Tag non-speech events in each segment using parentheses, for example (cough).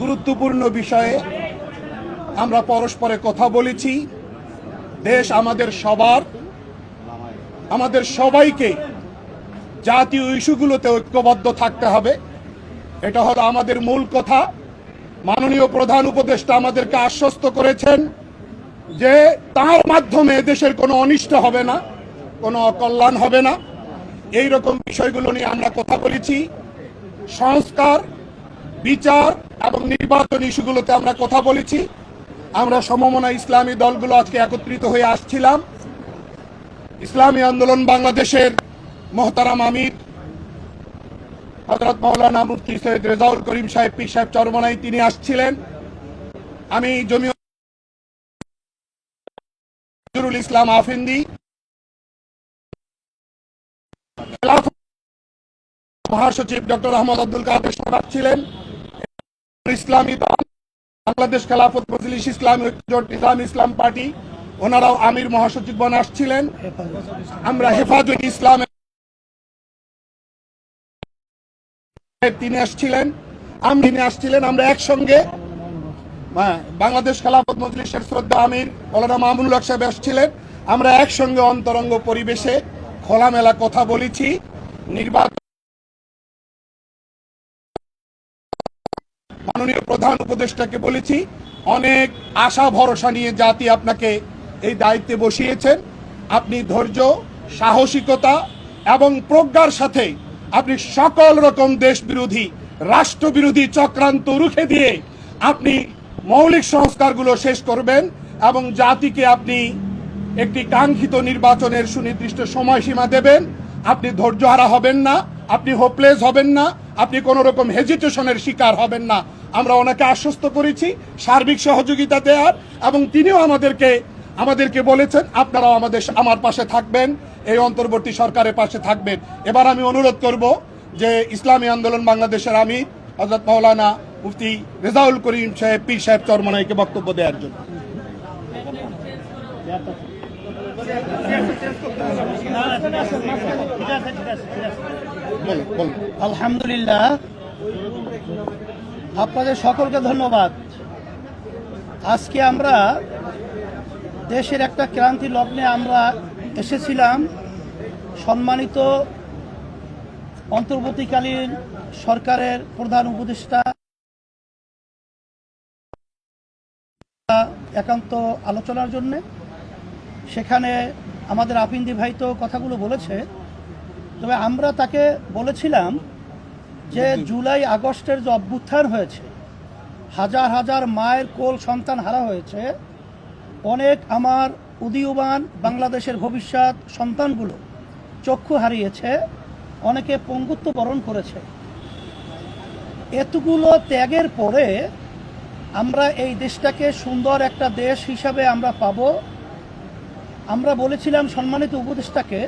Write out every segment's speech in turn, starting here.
গুরুত্বপূর্ণ বিষয়ে আমরা পরস্পরে কথা বলেছি। দেশ আমাদের সবার। আমাদের সবাইকে জাতীয় ইস্যুগুলোতে ঐক্যবদ্ধ থাকতে হবে। এটা হলো আমাদের মূল কথা। মাননীয় প্রধান উপদেষ্টা আমাদেরকে আশ্বস্ত করেছেন যে তার মাধ্যমে দেশের কোনো অনিষ্ট হবে না, কোনো অকল্যাণ হবে না। এই রকম বিষয়গুলো নিয়ে আমরা কথা বলেছি। সংস্কার বিচার এবং নির্বাচন ইস্যুগুলোতে আমরা কথা বলেছি। আমরা সমমনা ইসলামী দলগুলো আজকে একত্রিত হয়ে আসছিলাম। ইসলামী আন্দোলন বাংলাদেশের মোহতারাম আমির হজরত মৌলানা মুফতি সৈয়দ রেজাউল করিম সাহেব, পীর সাহেব চরমনাই তিনি আসছিলেন। আমি জমি ইসলাম আফিন্দি মহাসচিব ডক্টর আহমদ আব্দুল কাদের সাহেব ছিলেন ইসলামী দল, বাংলাদেশ খেলাফত মজলিস ইসলাম জোট ইসলাম ইসলাম পার্টি, ওনারাও আমির মহাসচিব বন আসছিলেন। আমরা হেফাজত ইসলাম তিনি আসছিলেন আমি আসছিলেন, আমরা একসঙ্গে বাংলাদেশ খেলাফত মজলিসের শ্রদ্ধা আমির মৌলানা মামুনুল হক সাহেব আসছিলেন। আমরা একসঙ্গে অন্তরঙ্গ পরিবেশে খোলামেলা কথা বলেছি। নির্বাচন মাননীয় প্রধান উপদেষ্টাকে বলেছি, অনেক আশা ভরসা নিয়ে জাতি আপনাকে এই দায়িত্বে বসিয়েছেন। আপনি ধৈর্য, সাহসিকতা এবং প্রজ্ঞার সাথে আপনি সকল রকম দেশ বিরোধী রাষ্ট্রবিরোধী চক্রান্ত রুখে দিয়ে আপনি মৌলিক সংস্কারগুলো শেষ করবেন এবং জাতিকে আপনি একটি কাঙ্ক্ষিত নির্বাচনের সুনির্দিষ্ট সময়সীমা দেবেন। আপনি ধৈর্যহারা হবেন না, আপনি হোপলেস হবেন না, আপনি কোনো রকম হেজিটেশনের শিকার হবেন না। আমরা ওনাকে আশ্বস্ত করেছি সার্বিক সহযোগিতা দেওয়ার এবং তিনিও আমাদেরকে আমাদেরকে বলেছেন, আপনারাও আমাদের আমার পাশে থাকবেন, এই অন্তর্বর্তী সরকারের পাশে থাকবেন। এবার আমি অনুরোধ করব যে ইসলামী আন্দোলন বাংলাদেশের আমি হজরত মৌলানা মুফতি রেজাউল করিম সাহেব, পীর সাহেব চরমনাইকে বক্তব্য দেওয়ার জন্য। আলহামদুলিল্লাহ। আপনাদের সকলকে ধন্যবাদ। আজকে আমরা দেশের একটা ক্রান্তি লগ্নে আমরা এসেছিলাম। সম্মানিত অন্তর্বর্তীকালীন সরকারের প্রধান উপদেষ্টা, একান্ত আলোচনার জন্য। সেখানে আমাদের আপিন্দি ভাই তো কথাগুলো বলেছে। তবে আমরা তাকে বলেছিলাম যে জুলাই আগস্টের যে অভ্যুত্থান হয়েছে হাজার হাজার মায়ের কোল সন্তান হারা হয়েছে অনেক আমার উদীয়মান বাংলাদেশের ভবিষ্যৎ সন্তানগুলো চক্ষু হারিয়েছে অনেকে পঙ্গুত্ব বরণ করেছে। এতগুলো ত্যাগের পরে আমরা এই দেশটাকে সুন্দর একটা দেশ হিসাবে আমরা পাব। আমরা বলেছিলাম সম্মানিত উপদেষ্টাকে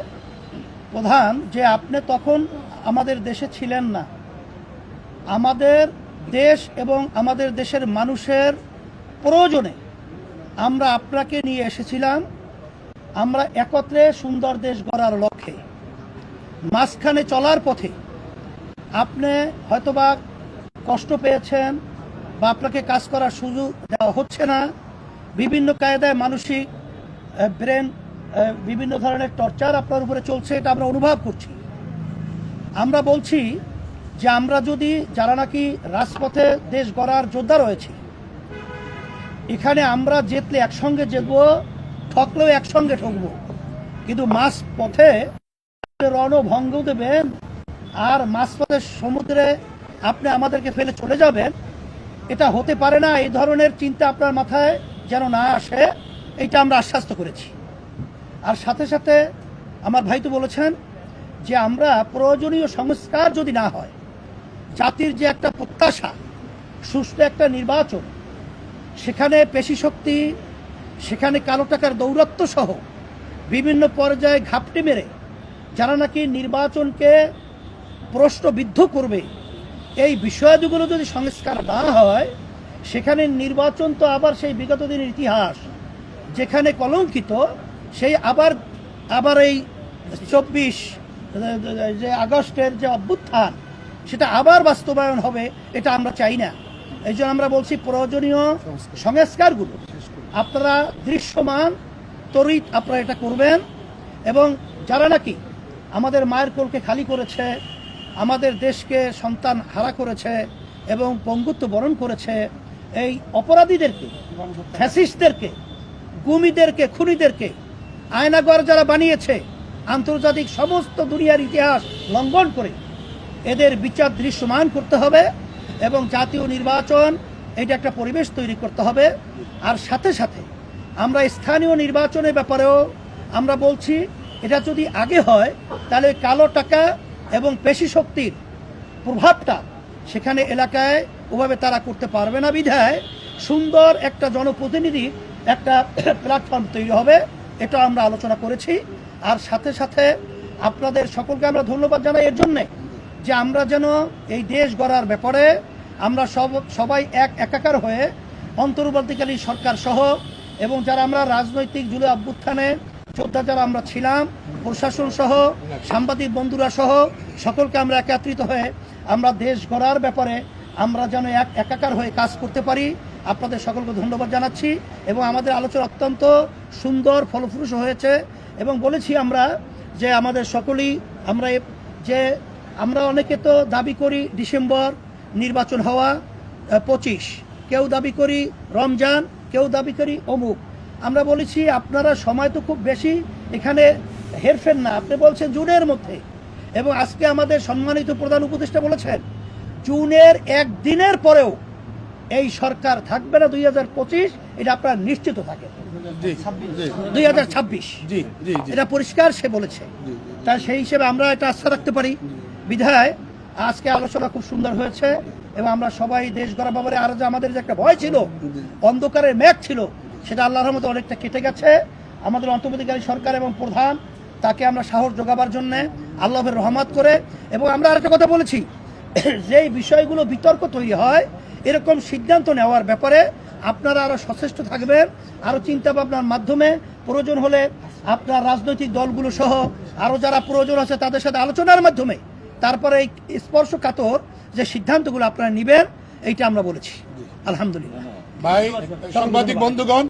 প্রধান যে আপনি তখন আমাদের দেশে ছিলেন না। আমাদের দেশ এবং আমাদের দেশের মানুষের প্রয়োজনে আমরা আপনাকে নিয়ে এসেছিলাম। আমরা একত্রে সুন্দর দেশ গড়ার লক্ষ্যে। মাঝখানে চলার পথে আপনি হয়তোবা কষ্ট পেয়েছেন বা আপনাকে কাজ করার সুযোগ দেওয়া হচ্ছে না। বিভিন্ন কায়দায় মানসিক ব্রেন বিভিন্ন ধরনের টর্চার আপনার উপরে চলছে, এটা আমরা অনুভব করছি। আমরা বলছি যে আমরা যদি, যারা নাকি রাজপথে দেশ গড়ার যোদ্ধা রয়েছে, এখানে আমরা জেতলে একসঙ্গে জিতব, ঠকলেও একসঙ্গে ঠকবো। কিন্তু মাছ পথে রণভঙ্গ দেবেন আর মাঝপথের সমুদ্রে আপনি আমাদেরকে ফেলে চলে যাবেন, এটা হতে পারে না, এই ধরনের চিন্তা আপনার মাথায় যেন না আসে, এইটা আমরা আশ্বাস্ত করেছি। আর সাথে সাথে আমার ভাই তো বলেছেন যে আমরা প্রয়োজনীয় সংস্কার যদি না হয় জাতির যে একটা প্রত্যাশা সুষ্ঠু একটা নির্বাচন, সেখানে পেশি শক্তি, সেখানে কালো টাকার দৌরত্ব সহ বিভিন্ন পর্যায়ে ঘাপটি মেরে যারা নাকি নির্বাচনকে প্রশ্নবিদ্ধ করবে, এই বিষয়গুলো যদি সংস্কার না হয়, সেখানে নির্বাচন তো আবার সেই বিগত দিনের ইতিহাস, যেখানে কলঙ্কিত, সেই আবার আবার এই চব্বিশ, যে আগস্টের যে অভ্যুত্থান সেটা আবার বাস্তবায়ন হবে এটা আমরা চাই না। এই জন্য আমরা বলছি প্রয়োজনীয় সংস্কারগুলো। আপনারা দৃশ্যমান তরিত আপনারা এটা করবেন এবং যারা নাকি আমাদের মায়ের কোলকে খালি করেছে আমাদের দেশকে সন্তান হারা করেছে এবং পঙ্গুত্ব বরণ করেছে এই অপরাধীদেরকে ফ্যাসিস্টদেরকে গুমিদেরকে খুনিদেরকে আয়নাগর যারা বানিয়েছে আন্তর্জাতিক সমস্ত দুনিয়ার ইতিহাস লঙ্ঘন করে এদের বিচার দৃশ্যমান করতে হবে এবং জাতীয় নির্বাচন, এটা একটা পরিবেশ তৈরি করতে হবে। আর সাথে সাথে আমরা স্থানীয় নির্বাচনের ব্যাপারেও আমরা বলছি, এটা যদি আগে হয়, তাহলে কালো টাকা এবং পেশি শক্তির প্রভাবটা সেখানে এলাকায় ওভাবে তারা করতে পারবে না বিধায় সুন্দর একটা জনপ্রতিনিধি একটা প্ল্যাটফর্ম তৈরি হবে, এটা আমরা আলোচনা করেছি। আর সাথে সাথে আপনাদের সকলকে আমরা ধন্যবাদ জানাই। এর জন্যে যে আমরা যেন এই দেশ গড়ার ব্যাপারে আমরা সব সবাই এক একাকার হয়ে অন্তর্বর্তীকালীন সরকার সহ এবং যারা আমরা রাজনৈতিক জুলে অভ্যুত্থানে যোদ্ধা যারা আমরা ছিলাম, প্রশাসন সহ, সাংবাদিক বন্ধুরা সহ, সকলকে আমরা একত্রিত হয়ে আমরা দেশ গড়ার ব্যাপারে আমরা যেন এক একাকার হয়ে কাজ করতে পারি। আপনাদের সকলকে ধন্যবাদ জানাচ্ছি এবং আমাদের আলোচনা অত্যন্ত সুন্দর, ফলপ্রসূ হয়েছে এবং বলেছি আমরা যে আমাদের সকলেই আমরা যে আমরা অনেকে তো দাবি করি ডিসেম্বর নির্বাচন হওয়া পঁচিশ। কেউ দাবি করি রমজান কেউ দাবি করি অমুক। আমরা বলেছি আপনারা সময় তো খুব বেশি এখানে হেরফের না। আপনি বলছেন জুনের মধ্যে। এবং আজকে আমাদের সম্মানিত প্রধান উপদেষ্টা বলেছেন জুনের একদিনের পরেও এই সরকার থাকবে না দুই হাজার পঁচিশ এটা আপনারা নিশ্চিত জি দুই হাজার ছাব্বিশ। এটা পরিষ্কার সে বলেছে। তা সেই হিসেবে আমরা এটা আস্থা রাখতে পারি। বিধায় আজকে আলোচনা খুব সুন্দর হয়েছে এবং আমরা সবাই দেশ গড়া ব্যাপারে আর যে আমাদের যে একটা ভয় ছিল অন্ধকারের মেঘ ছিল সেটা আল্লাহর মতো অনেকটা কেটে গেছে। আমাদের অন্তর্বর্তীকালী সরকার এবং প্রধান তাকে আমরা সাহস যোগাবার জন্য আল্লাহের রহমত করে এবং আমরা আরেকটা কথা বলেছি (clears throat) যেই বিষয়গুলো বিতর্ক তৈরি হয় এরকম সিদ্ধান্ত নেওয়ার ব্যাপারে আপনারা আরও সচেষ্ট থাকবেন আরও চিন্তা ভাবনার মাধ্যমে। প্রয়োজন হলে আপনার রাজনৈতিক দলগুলো সহ আরও যারা প্রয়োজন আছে তাদের সাথে আলোচনার মাধ্যমে তারপরে এই স্পর্শকাতর যে সিদ্ধান্তগুলো আপনারা নিবেন এইটা আমরা বলেছি। আলহামদুলিল্লাহ। ভাই সাংবাদিক বন্ধুগণ